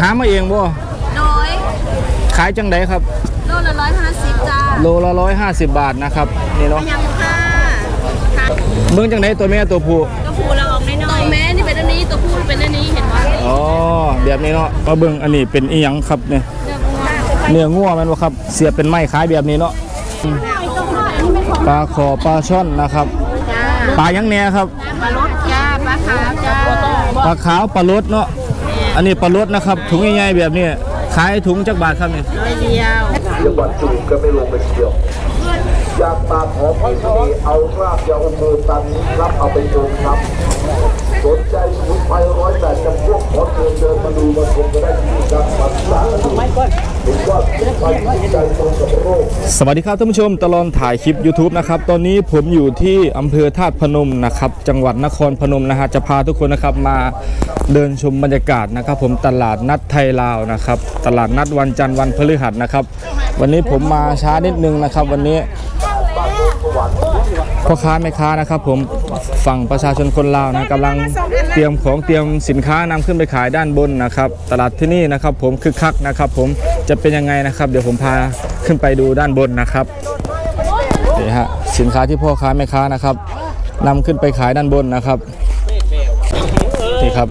หามาเองบ่โดยขายจังไดครับโลละร้อยห้าสิบจ้าโลละร้อยห้าสิบบาทนะครับนี่เนาะยังค่ะเบิ่งจังไดตัวแม่ตัวผู้ตัวผู้เราออกน้อยๆแม่นี่เป็นอันนี้ตัวผู้เป็นอันนี้เห็นไหมอ๋อแบบนี้เนาะมาเบิ่งอันนี้เป็นอีหยังครับเนี่ยเนื้องัวแมันบ่ครับ เสียบเป็นไม้ขายแบบนี้เนาะปลาขอปลาช่อนนะครับจ้าปลายังแหน่ครับปลาลดจ้าปลาขาวจ้าปลาขาวปลารสเนาะ อันนี้ปลารสนะครับ ถุงใหญ่ๆแบบนี้ ขายถุงจักบาทครับนี่ร้อยเดียวจังหวัดจุก็ไม่ลงไปเที่ยว อยากปากหอมพี่นีเอาราบยาอมมือตันรับเอาไปโยงครับ สนใจสมุนไพรร้อยแปดจำพวกขอเชิญเดินมาดูมาชมกันได้ที่การปัสสาวะเห็นว่าสมุนไพรที่ใจตรงกับโรค สวัสดีครับท่านผู้ชมตลอดถ่ายคลิป YouTube นะครับ ตอนนี้ผมอยู่ที่อำเภอธาตุพนมนะครับ จังหวัดนครพนมนะฮะจะพาทุกคนนะครับมาเดินชมบรรยากาศนะครับ ผมตลาดนัดไทยลาวนะครับ ตลาดนัดวันจันทร์วันพฤหัสนะครับ วันนี้ผมมาช้านิดนึงนะครับ วันนี้ พ่อค้าแม่ค้านะครับผมฝั่งประชาชนคนลาวนะกำลังเตรียมของเตรียมสินค้านำขึ้นไปขายด้านบนนะครับ ตลาดที่นี่นะครับ ผมคึกคักนะครับ ผมจะเป็นยังไงนะครับ เดี๋ยวผมพาขึ้นไปดูด้านบนนะครับนี่ฮะสินค้าที่พ่อค้าแม่ค้านะครับนำขึ้นไปขายด้านบนนะครับนี่ครับ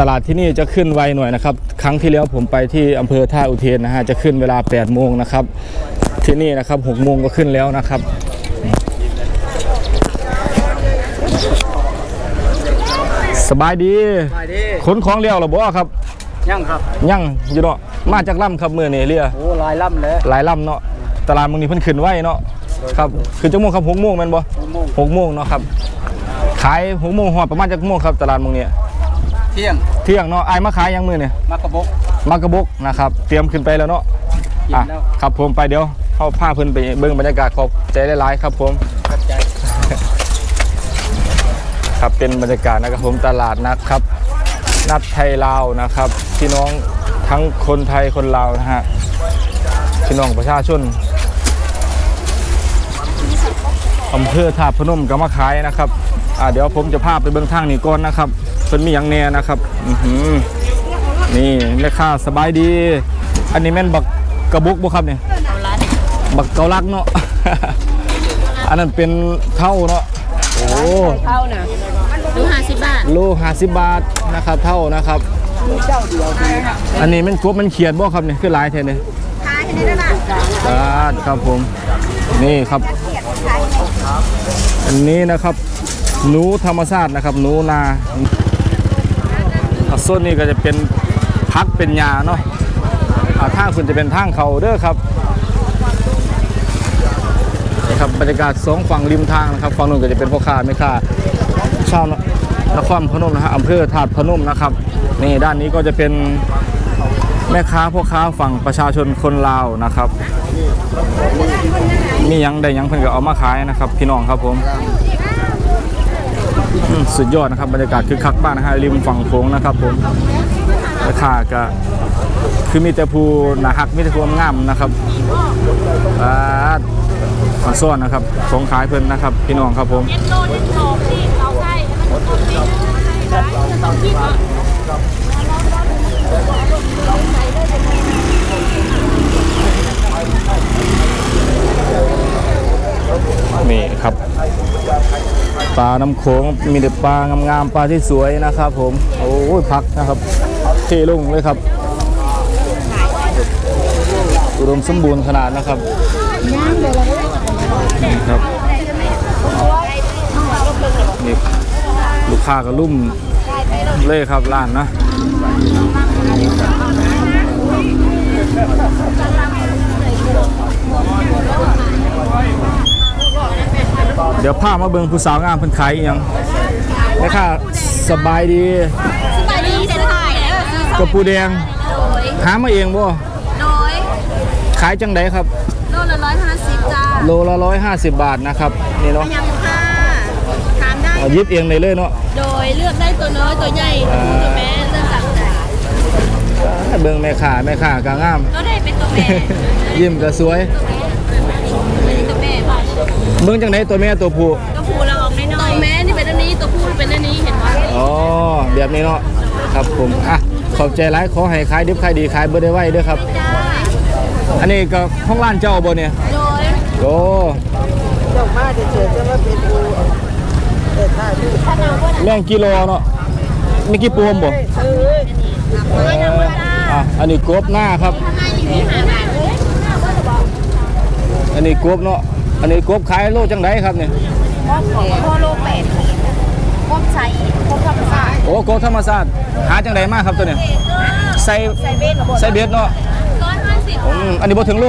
ตลาดที่นี่จะขึ้นไวหน่อยนะครับ ครั้งที่แล้วผมไปที่อำเภอท่าอุเทนนะฮะจะขึ้นเวลา8โมงนะครับ ที่นี่นะครับ6โมงก็ขึ้นแล้วนะครับสบายดีไปดิขนของเรียวหรอบ่ครับยังครับ ยังอยู่เนาะมาจากล่ำครับมือนี่เรียโอ้ลายล่ำเลยหลายลำเนาะตลาดมึงนี้เพิ่นขึ้นไว้เนาะครับคือจังโมงครับหกโมงแม่นบ่หกโมงหกโมงเนาะครับขายหกโมงหอดประมาณจักโมงครับตลาดมึงนี้เที่ยงเที่ยงเนาะอายมาขายยังมือเนี่ยมากระบกมากระบกนะครับ เตรียมขึ้นไปแล้วเนาะกินอะแล้วครับผมไปเดี๋ยว เข้าพาเพิ่นไปเบิ่งบรรยากาศขอบใจหลายๆครับผมขัดใจครับเป็นบรรยากาศนะครับผมตลาดนัดครับ นัดไทยลาวนะครับพี่น้องทั้งคนไทยคนลาวนะฮะพี่น้องประชาชนอำเภอท่าตุพนมก็มาขายนะครับอ่าเดี๋ยวผมจะพาไปเบื้องทางนี้ก่อนนะครับเพิ่นมีอย่างแน่นะครับอื้อหือนี่แม่ค้าสบายดี อันนี้แม่นบักกระบุกบ่ครับเนี่ย บักเกาลักเนาะ อันนั้นเป็นเท่าเนาะ โอ้เท่าน่ะดูห้าสิบบาทโลห้าสิบบาทนะครับเท่านะครับ อันนี้มันกบมันเขียนบ่ครับเนี่ยคือหลายแท้เนี่ยขายให้ได้บาทบาทครับผม นี่ครับ อันนี้นะครับ หนูธรรมชาตินะครับ หนูนาอะส่วนนี้ก็จะเป็นพักเป็นยาเนาะอ่าทางคุณจะเป็นทางเขาเด้อครับ ครับบรรยากาศสองฝั่งริมทางนะครับฝั่งนู้นก็จะเป็นพ่อค้าแม่ค้าชาวนครพนมนะฮะอำเภอถาดพนมนะครับนี่ด้านนี้ก็จะเป็นแม่ค้าพ่อค้าฝั่งประชาชนคนลาวนะครับมียังได้ยังเพิ่นก็เอามาขายนะครับ พี่น้องครับผมสุดยอดนะครับบรรยากาศคือคักบ้านนะฮะริมฝั่งโขงนะครับ ผมราคาก็คือมีแต่ภูหนาหักมีแต่ภูงามนะครับ อ่าอันซ่อนนะครับของขายเพิ่นนะครับ พี่น้องครับผมเจ็ดโลนี่สองที่เอาใส่ให้มันตรงนี้สองที่นี่ครับปลาน้ำโขงมีแต่ปลางามๆปลาที่สวยนะครับ ผมโอ้ยพักนะครับเทลุ่งเลยครับอุดมสมบูรณ์ขนาดนะครับ ครับนี่ลูกค้าก็ลุ่มเลยครับร้านนะเดี๋ยวพามาเบิ่งผู้สาวงามเพิ่นขายอีหยังแม่ค้าสบายดี สบายดีเส้นถ่ายแล้วซื้อกระปูแดงโดยหามาเองบ่โดยขายจังไดครับ โลละร้อยห้าสิบจ้าโลละ150บาทนะครับนี่เนาะยังค่ะถามได้ เอาหยิบเองได้เลยเนาะโดยเลือกได้ตัวน้อยตัวใหญ่ตัวผู้ตัวแม่เลือกสั่งได้เบิ่งแม่ค้าแม่ค้าก็งามก็ได้เป็นตัวแม่ยิ้มก็สวยตัวแม่ค่ะเบิ่งจังไดตัวแม่ตัวผู้ตัวผู้เราออกน้อยๆตัวแม่นี่เป็นอันนี้ตัวผู้เป็นอันนี้เห็นไหมอ๋อแบบนี้เนาะครับผมอะขอบใจหลายขอให้ขายดิบขายดีขายเบอร์ได้ไว้ด้วยครับจ้า อันนี้ก็ห้องร้านเจ้าบ่เนี่ยโดยโอ้เจ้ามาเฉยๆจะมาเป็นกูเอ็ดท่าที่แม่งกิโลเนาะมีกี่ปวมบ่เอออะอันนี้กบหน้าครับ อันนี้กบเนาะอันนี้กบขายโลจังไดครับเนี่ยพ่อโลแปดพบใส่พบธรรมศาสตร์โอ้กบธรรมชาติหาจังไดมาครับตัวเนี่ยใส่ใส่เบสใส่เบ็ดเนาะร้ อยห้าสิบอืมอันนี้บ่ถึงโล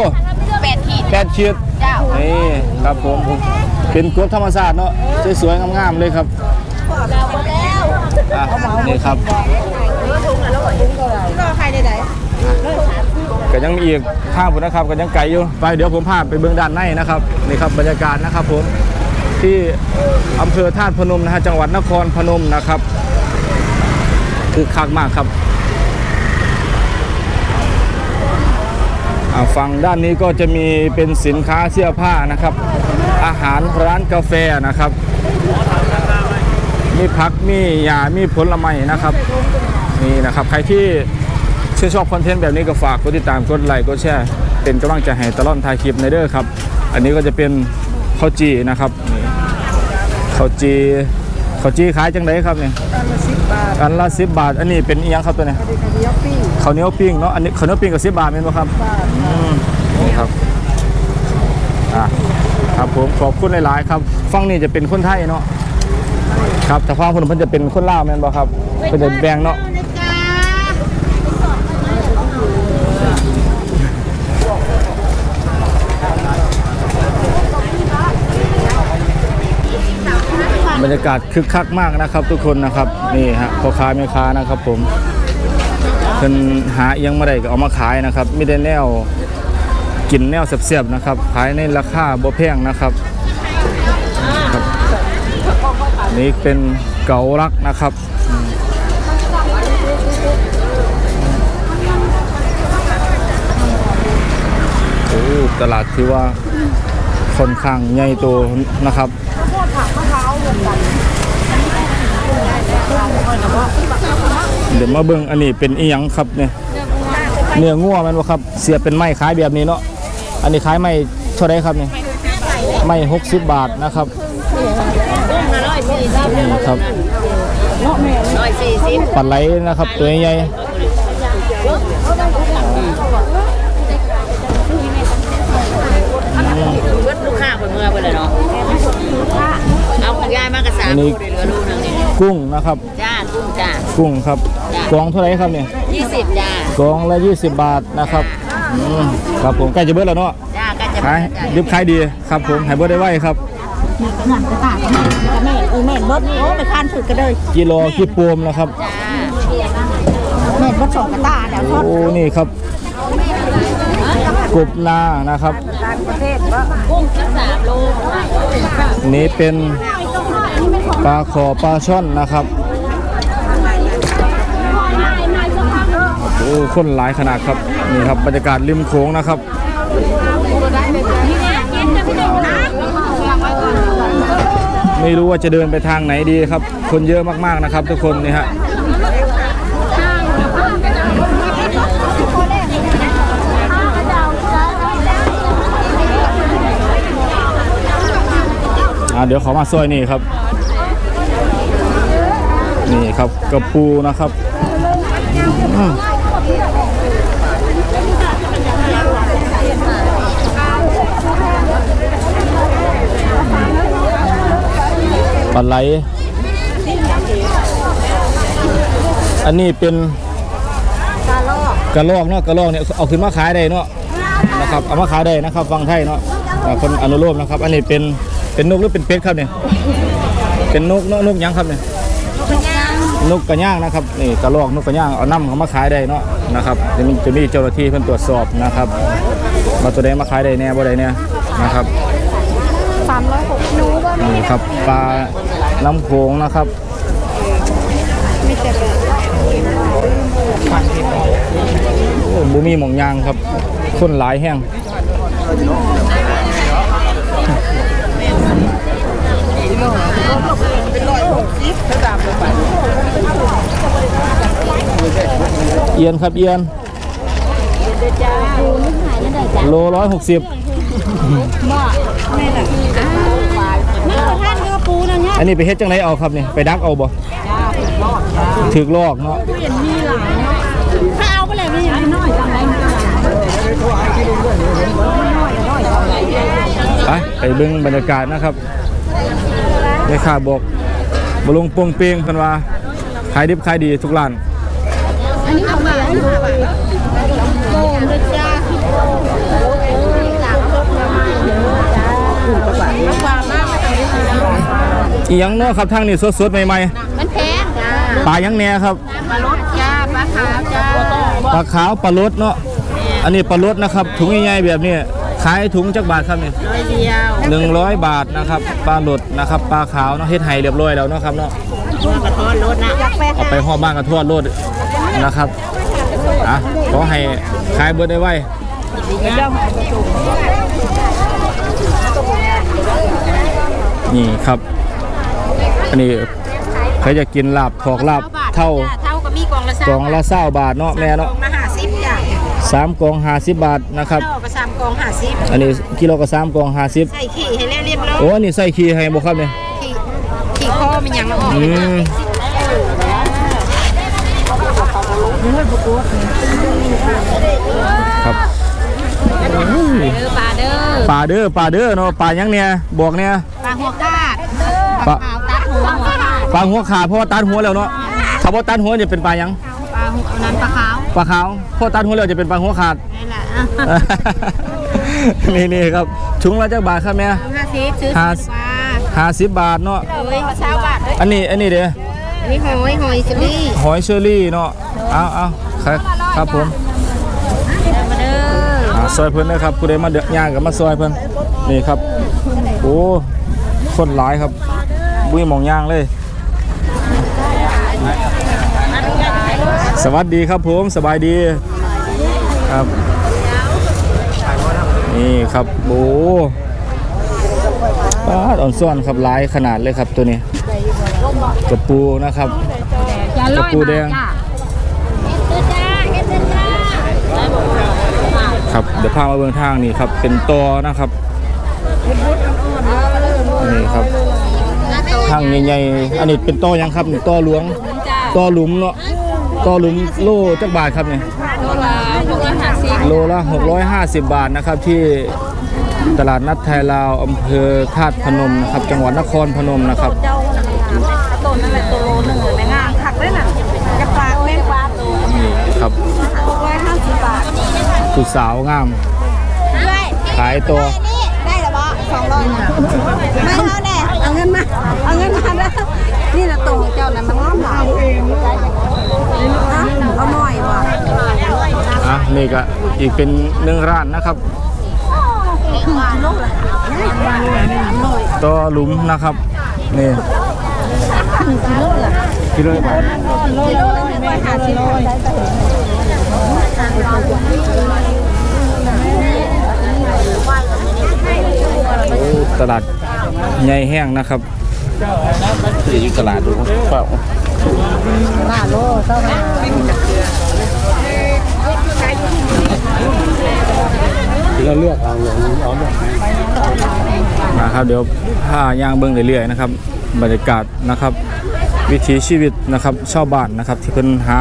แปดขีดแปดขีดเจ้านี่ครับผมผมเป็นกบธรรมชาติเนาะสวยๆงามๆเลยครับเราหมดแล้วอะนี่ครับรอใครใดก็ยังมีอีกทางผมนะครับก็ยังไกลอยู่ไปเดี๋ยวผมพาไปเบื้องด้านในนะครับนี่ครับบรรยากาศนะครับผมที่อำเภอธาตุพนมนะฮะจังหวัดนครพนมนะครับคือคักมากครับอ่า ฝั่งด้านนี้ก็จะมีเป็นสินค้าเสื้อผ้านะครับ อาหารร้านกาแฟนะครับ มีผักมีหญ้ามีผลไม้นะครับนี่นะครับใครที่ชื่นชอบคอนเทนต์แบบนี้ก็ฝากกดติดตามกดไลค์กดแชร์เป็นกำลังใจให้ตลอดถ่ายคลิปในเด้อครับ อันนี้ก็จะเป็นข้าวจีนะครับนี่ข้าวจีข้าวจีขายจังไดครับเนี่ยๆอันละสิบบาทอันละสิบบาท อันนี้เป็นอีหยังครับตัวเนี้อันนี้กระเดียวปิ้ง ข้าวเหนียวปิ้งเนาะอันนี้ข้าวเหนียวปิ้งกับสิบบาทเป็นป่ะครับบาทอืมนี่ครับอะครับผมขอบคุณหลายๆครับฟังนี่จะเป็นคนไทยเนาะครับแต่ฟังคนเพิ่นจะเป็นคนลาวแม่นบ่ครับเพิ่นจะแบ่งเนาะบรรยากาศคึกคักมากนะครับ ทุกคนนะครับนี่ฮะพ่อค้าแม่ค้านะครับผม เพิ่นหาเอิหยังมาได้ก็เอามาขายนะครับไม่ได้แนวกินแนวเสียบๆนะครับ ขายในราคาบ่แพงนะครับครับ นี่เป็นเกาลักนะครับโอ้ตลาดที่ว่าค่อนข้างใหญ่โตนะครับ เดี๋ยวมาเบิ่งอันนี้เป็นอีหยังครับเนี่ยเนื้องัวแมันบ่ครับ เสียบเป็นไม้ขายแบบนี้เนาะอันนี้ขายไม้เท่าไรครับเนี่ยไม้60บาทนะครับนี่ครับร้อยสี่สิบปลาไหลนะครับ ตัวใหญ่เบิดลูกค้าคนเมื่อไปเลยเนาะเอาของยายมากระสามลูกเหลือลูกนึงนี่กุ้งนะครับจ้า กุ้งจ้า กุ้งครับกองเท่าไรครับเนี่ยยี่สิบจ้ากองละ20 บาทนะครับอืมครับผมใกล้จะเบิดแล้วเนาะจ้าก็จะขายดิบขายดีครับผมให้เบิดได้ไวครับหนังกระตากกับแม่เออแม่เบิดโอ้ไปทานฝึกกันเลยกิโลกี่ปวมนะครับ จ้าแม่เบิดสองกระตาเดี๋ยวทอดโอ้นี่ครับกบนานะครับ ต่างประเทศว่ากุ้งสักสามโลนี่เป็นปลาขอปลาช่อนนะครับโอ้ คนหลายขนาดครับนี่ครับบรรยากาศริมโขงนะครับไม่รู้ว่าจะเดินไปทางไหนดีครับ คนเยอะมากๆนะครับ ทุกคนนี่ฮะเดี๋ยวขอมาซอยนี่ครับ นี่ครับกระปูนะครับ ปลาไหล อันนี้เป็นกระลอกเนาะกระลอกเนี่ยเอาขึ้นมาขายได้เนาะนะครับเอามาขายได้นะครับฟังไทยเนาะอ่าคนอนุโลมนะครับ อันนี้เป็นเป็นนกหรือเป็นเป็ดครับเนี่ยเป็นนกเนาะนกหยังครับเนี่ยนกกระย่างนะครับนี่กระรอกนกกระย่างเอาน้ำเขามาขายได้เนาะนะครับจะมีจะมีเจ้าหน้าที่เพิ่นตรวจสอบนะครับมาตัวใดมาขายได้แน่บ่ได้เนี่ยนะครับสามร้อยหกนูว่านี่ครับปลา น้ำโขงนะครับมีแต่แบบโอ้บุมีหมองยางครับคนหลายแห้งเอียนครับเอียนโลร้อยหกสิบ นี่เราท่านเนื้อปูนะเนี่ยอันนี้ไปเฮ็ดจังไรเอาครับนี่ไปดักเอาบ่ถือลอกเนาะถ้าเอาไปเลยนี่น้อยจังเลยไปไปเบิ่งบรรยากาศนะครับในข่าบอกบลงโปงเปงกันว่าขายดิบขายดีทุกร้านอันนี้ของมาอันนี้ของมาโกงเลยจ้า อีหยังเนาะครับทางนี้สดๆใหม่มันแพงจ้าๆปลาหยังแหน่ครับ ปลารสจ้าปลาขาวจ้าปลาขาวปลารสเนาะ อันนี้ปลารสนะครับ ถุงใหญ่ๆแบบนี้ ขายถุงจักบาทครับนี่ร้อยเดียว100บาทนะครับ ปลาหลดนะครับ ปลาขาวเนาะเฮ็ดไห้เรียบร้อยแล้วเนาะครับเนาะกระท้อนรถนะอยากไปเอาไปห่อบ้านกับทั่วโลดนะครับ อะ ขอให้ขายเบิดได้ไวนี่ครับอั นนี้ใครจะกินลาบถอกลาบเท่าเท่ากับมีกล่องละกล่องละเศร้าบาทเนาะแม่เนาะมาหาซิปจ้าสามกล่องห้าสิบบาทนะครับโลก็สามกล่องหาซิปอันนี้กิโลก็สามกล่องห้าสิบใส่ขี้ให้เรียบร้อยโอ้อันนี้ใส่ขี้ให้บ่ครับเนี่ยขี้ขี้ข้อมันยังละออกอืมครับเด้อปลาเด้อปลาเด้อปลาเด้อเนาะปลาหยังเนี่ยบอกเนี่ยปลาหัวกาดปลา ปลาหัวขาดเพราะว่าตัดหัวแล้วเนาะถ้าว่าตัดหัวจะเป็นปลาหยังปลาหัวนั้นปลาขาวปลาขาวเพราะตัดหัวแล้วจะเป็นปลาหัวขาดนี่แหละนี่นี่ครับถุงละจักบาทครับแม่ห้าสิบซื้อห้าปลาห้าสิบบาทเนาะเอ้ยเช้าบาทเลยอันนี้อันนี้เด้ออันนี้หอยหอยสลี่หอยเชอรี่เนาะเอาเอาครับครับผมมาเด้ออ่าซอยเพิ่นนะครับผู้ใดมาเดือกย่างกับมาซอยเพิ่นนี่ครับ โอ้คนหลายครับบุ้ยหมองย่างเลย วัสดีครับผมสบายดีครับ นี่ครับโอ้ปลาอ่อนซ่อนครับหลายขนาดเลยครับตัวนี้กระปูนะครับกระปูแดงครับเดี๋ยวพามาเบื้องทางนี่ครับ เป็นตอนะครับนี่ครับทางใหญ่ๆอันนี้เป็นตอยังครับนี่ตอหลวงตอหลุมเนาะ ตอหลุมโลจักบาทครับเนี่ยโลละหกร้อยห้าสิบโลละ650 บาทนะครับที่ตลาดนัดไทยลาวอำเภอธาตุพนมนะครับ จังหวัดนครพนมนะครับเจ้าต้นนั่นแหละตัวโลหนึ่งแม่งามขักได้น่ะกระปากแม่งปลาตัวนี่ครับหกร้อยห้าสิบบาทผู้สาวงามด้วยขายตัว นี่ก็อีกเป็นหนึ่งร้านนะครับตัวหลุมนะครับนี่กิโลบาทกิโลละหนึ่หาสิโอ้ตลาดใหญ่แห้งนะครับอยู่ตลาดดูเปล่าห้าดโลเท่านั้น เราเลือกเอาเอานะครับเดี๋ยวผ้าย่างเบิ้องเรื่อยๆนะครับ บรรยากาศนะครับ วิถีชีวิตนะครับชาวบ้านนะครับ ที่เพิ่นหา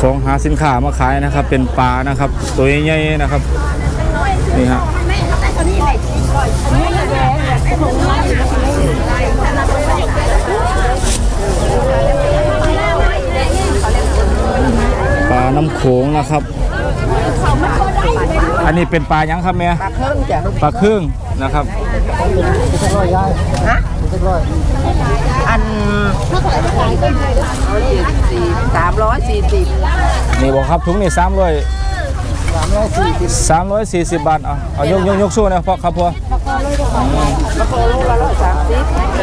ของหาสินค้ามาขายนะครับ เป็นปลานะครับ ตัวใหญ่ๆนะครับนี่ฮะปลาน้ำโขงนะครับ อันนี้เป็นปลายังครับแม่ปลาเครื่องจ้ะปลาครึ่งนะครับฮะอันสามร้อยสี่สิบนี่บอกครับถุงนี่สามร้อยสามร้อยสี่สิบสามร้อยสี่สิบบาทเอาเอายกยกยกสู้นะพ่อครับพ่อแล้วก็โลละร้อยสามสิบ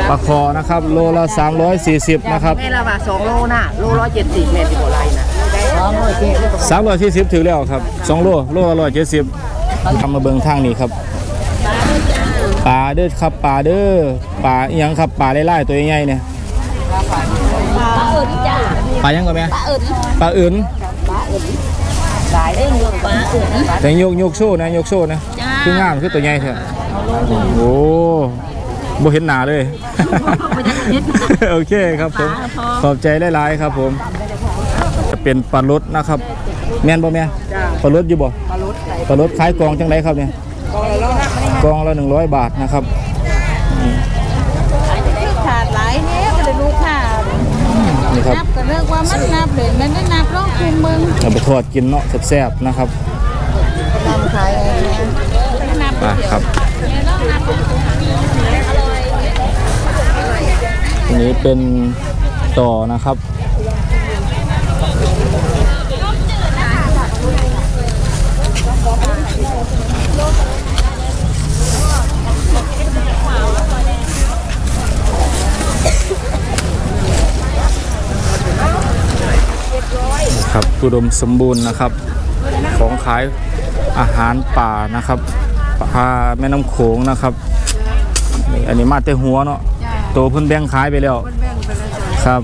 ปลาคอนะครับโลละสามร้อยสี่สิบนะครับแม่ละว่าสองโลน่ะโลร้อยเจ็ดสิบแม่ที่โบราณน่ะสามร้อยสี่สิบสามร้อยสี่สิบถือแล้วครับสองโลโลละร้อยเจ็ดสิบทำมาเบิ่งทางนี้ครับปลาเด้อครับปลาเด้อปลาอีหยังครับปลาไล่ๆตัวใหญ่ๆเนี่ยปลาอื่นจ้าปลายังก่อนแม่ปลาอื่นปลาอื่นสายได้เงินปลาอื่นแต่ยกยกโซ่นะยกโซ่นะจ้าคืองามคือตัวใหญ่เถอะโอ้บ่เห็นหนาเลย โอเคครับผมขอบใจหลายๆครับผม จะเป็นปลารสนะครับ แม่นบ่แม่ปลารสอยู่บ่ปลารถไหลปลารสขายกองจังไดครับเนี่ยกองแล้วนะไม่ได้กองละ100บาทนะครับขาดหลายเนี้ยก็เลยรู้ค่ะนี่ครับนับก็เลิกว่ามันนับเลยมันได้นับร้องคุมมึงเอาไปทอดกินเนาะแซ่บๆนะครับนำขายไงนะอะครับอันนี้เป็นต่อนะครับ อุดมสมบูรณ์นะครับ ของขายอาหารป่านะครับปลาแม่น้ำโขงนะครับนี่อันนี้มาแต่หัวเนาะโตเพิ่นแบ่งขายไปแล้วแบ่งไปเลยจ้ะครับ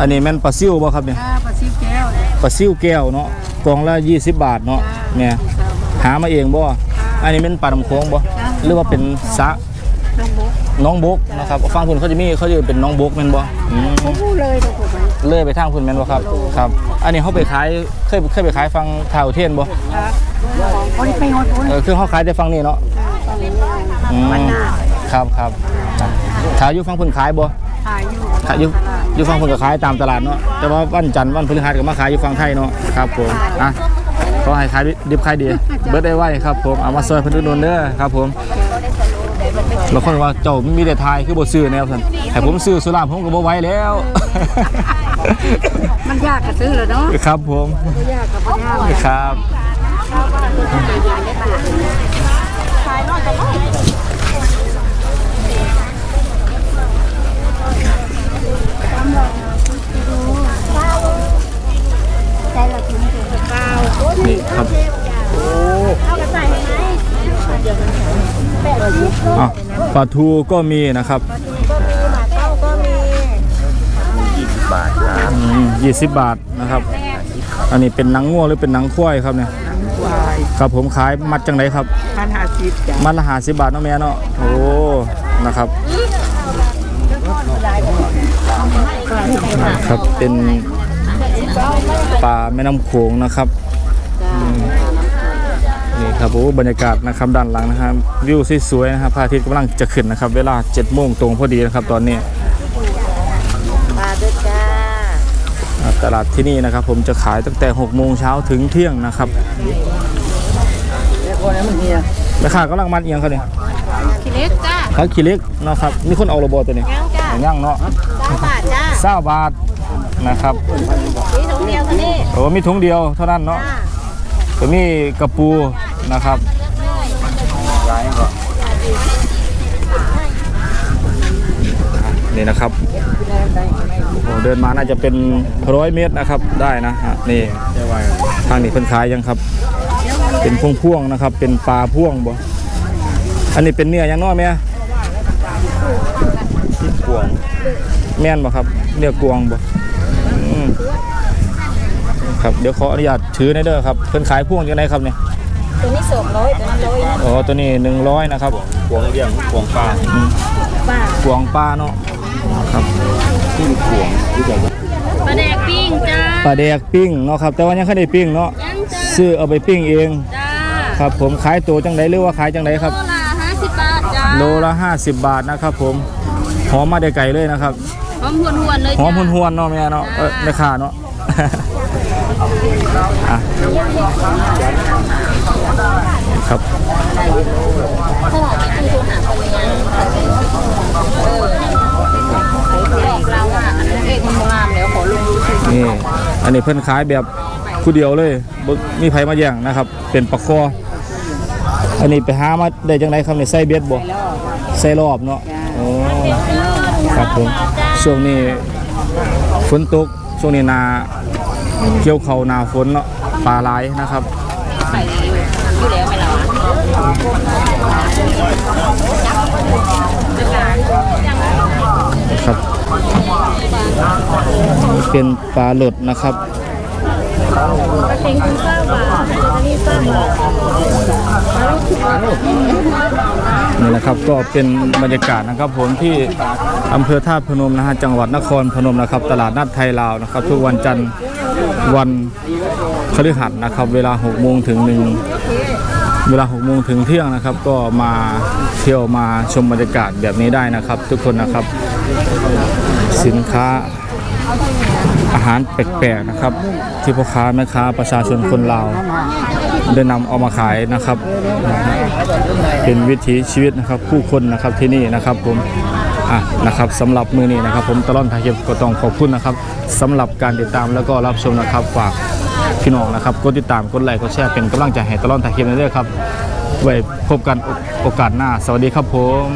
อันนี้แม่นปลาซิวบ่ครับเนี่ยอ่าปลาซิวแก้วเนี่ยปลาซิวแก้วเนาะกล่องละ20 บาทเนาะเนี่ยหามาเองบ่อันนี้เป็นปลาน้ำโขงบ่หรือว่าเป็นสระน้องบุ๊กน้องบกนะครับฟังคุณเขาจะมีเขาจะเป็นน้องบกแม่นบ่อืมผมพูดเลยทุกคนเลื่อยไปทางคุณแม่นบ่ครับครับ อันนี้เขาไปขายเคยเคยไปขายฟังทาวเทียนบ่คนไปงดเออคือเขาขายแต่ฟังนี่เนาะอืมครับครับครับขายอยู่ฟังคุณขายบ่ขายอยู่ขายอยู่อยู่ฟังคุณก็ขายตามตลาดเนาะแต่ว่าวันจันทร์วันพฤหัสก็มาขายอยู่ฟังไทยเนาะครับผมอะขอให้ขายดิบขายดีเบิร์ดได้ไวครับผมเอามาซอยเพิ่นอุดหนุนเด้อครับผม แล้วคนว่าเจ้ามีแต่ทายคือบ่ซื้อแนวซั่นแต่ผมซื้อสุราผมก็บ่ไหวแล้ว มันยากกระซื้อเลยเนาะครับผมไม่ยากกับปัญญาเลยครับใจเราถึงถึงเก้านี่ครับเอากระใส่ไหมแปดสิบ อะปลาทูก็มีนะครับก็มีหมาเก้าก็มีอืม20บาทนะครับ อันนี้เป็นหนังง่วหรือเป็นหนังควายครับเนี่ยวายครับผมขายมัดจังไดครับพันห้าสิบจ้ะมัดละหาสิบบาทเนาะแม่เนาะโอ้นะครับครับเป็นปลาแม่น้ำโขงนะครับอืม นี่ครับโอ้บรรยากาศนะครับด้านหลังนะครับวิวสวยๆนะครับพระอาทิตย์กำลังจะขึ้นนะครับ เวลา7โมงตรงพอดีนะครับตอนนี้ปลาด้วยจ้าอ่าตลาดที่นี่นะครับ ผมจะขายตั้งแต่6โมงเช้าถึงเที่ยงนะครับเรียกว่าอะไรมันเฮียแม่ค้ากำลังมัดเอียงเขาเนี่ยคิเล็กจ้าขายขี้เหล็กเนาะครับมีคนเอาระบอตัวนี้ยังจ้าย่างเนาะสามบาทจ้าเศร้าบาทนะครับนี่ถุงเดียวค่ะนี่โอ้มีถุงเดียวเท่านั้นเนาะจ้าตัวนี้กระปู นะครับนี่นะครับโอ้เดินมาน่าจะเป็นร้อยเมตรนะครับได้นะฮะนี่ทางนี้เพิ่นขายยังครับ เป็นพวงพ่วงๆนะครับ เป็นปลาพ่วงบ่อันนี้เป็นเนื้อยังน้อยไหมกวงแม่นบ่ครับเนื้อกวงบ่อืมครับเดี๋ยวขออนุญาตถือหน่อยเด้อครับเพิ่นขายพ่วงยังไงครับเนี่ย ตัวนี้สองร้อยตัวนั้นร้อยนะอ๋อตัวนี้100นะครับพวงเลี้ยงพวงปลาป้าพวงปลาเนาะครับปลาแดกปิ้งจ้าปลาแดกปิ้งเนาะครับแต่ว่ายังไม่ได้ปิ้งเนาะยังจ้าซื้อเอาไปปิ้งเองจ้าครับผมขายตัวจังไดหรือว่าขายจังไดครับโลละห้าสิบบาทจ้าโลละ50บาทนะครับผมหอมมาได้ไกลเลยนะครับหอมหวนหวนๆเลยหอจ้ามหวนๆเนาะแม่เนาะเออแม่ค้าเนาะอะ ครับบอกเราอะอันนั้นเอกมันงามแล้วขอลงดูสินี่อันนี้เพิ่นขายแบบคู่เดียวเลยบ่มีไผมาแย่งนะครับ เป็นปลาคออันนี้ไปหามาได้จังไดครับในไส้เบ็ดบ่ไส้รอบเนาะโอ้ครับผมช่วงนี้ฝนตกช่วงนี้นาเกี่ยวเขาวหนาฝนเนาะปลาหลายนะครับ ใส่อยู่อยู่แล้วไหมล่ะวะครับ เป็นปลาหลดนะครับนี่นะครับก็เป็นบรรยากาศนะครับผมที่อำเภอท่าตุพนมนะฮะจังหวัดนครพนมนะครับ ตลาดนัดไทยลาวนะครับ ทุกวันจันทร์วันพฤหัสนะครับ เวลา6โมงถึง1 เวลา6โมงถึงเที่ยงนะครับ ก็มาเที่ยวมาชมบรรยากาศแบบนี้ได้นะครับ ทุกคนนะครับ สินค้าอาหารแปลกๆนะครับ ที่พ่อค้าแม่ค้าประชาชนคนลาวได้นำเอามาขายนะครับ เป็นวิถีชีวิตนะครับผู้คนนะครับที่นี่นะครับผมอะนะครับสำหรับมือนี้นะครับ ผมตลอดถ่ายคลิปก็ต้องขอบคุณนะครับสำหรับการติดตามแล้วก็รับชมนะครับฝาก พี่น้องนะครับกดติดตามกดไลค์กดแชร์เป็นกำลังใจให้ตลอดถ่ายคลิปนี้ด้วยครับไว้พบกันโอกาสหน้า สวัสดีครับผม